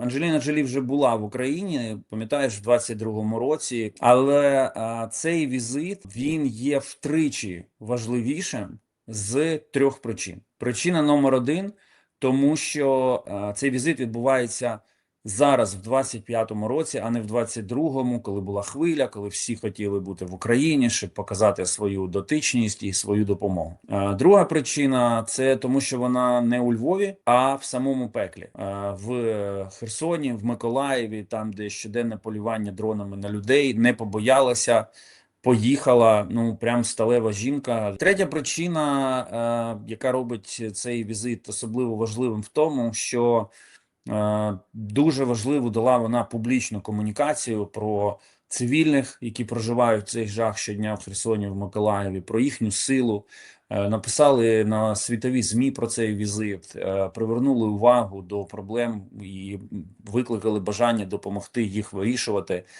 Анджеліна Джолі вже була в Україні, пам'ятаєш, в 22-му році, але а, цей візит він є втричі важливішим з трьох причин. Причина номер один, тому що а, цей візит відбувається зараз, в 25-му році, а не в 22-му, коли була хвиля, коли всі хотіли бути в Україні, щоб показати свою дотичність і свою допомогу. Друга причина це тому, що вона не у Львові, а в самому пеклі в Херсоні, в Миколаєві, там, де щоденне полювання дронами на людей, не побоялася. Поїхала, ну прям сталева жінка. Третя причина, е, яка робить цей візит особливо важливим в тому, що е, дуже важливо дала вона публічну комунікацію про цивільних, які проживають цей жах щодня в Херсоні, в Миколаєві, про їхню силу. Е, Написали на світові змі про цей візит, е, привернули увагу до проблем і викликали бажання допомогти їх вирішувати.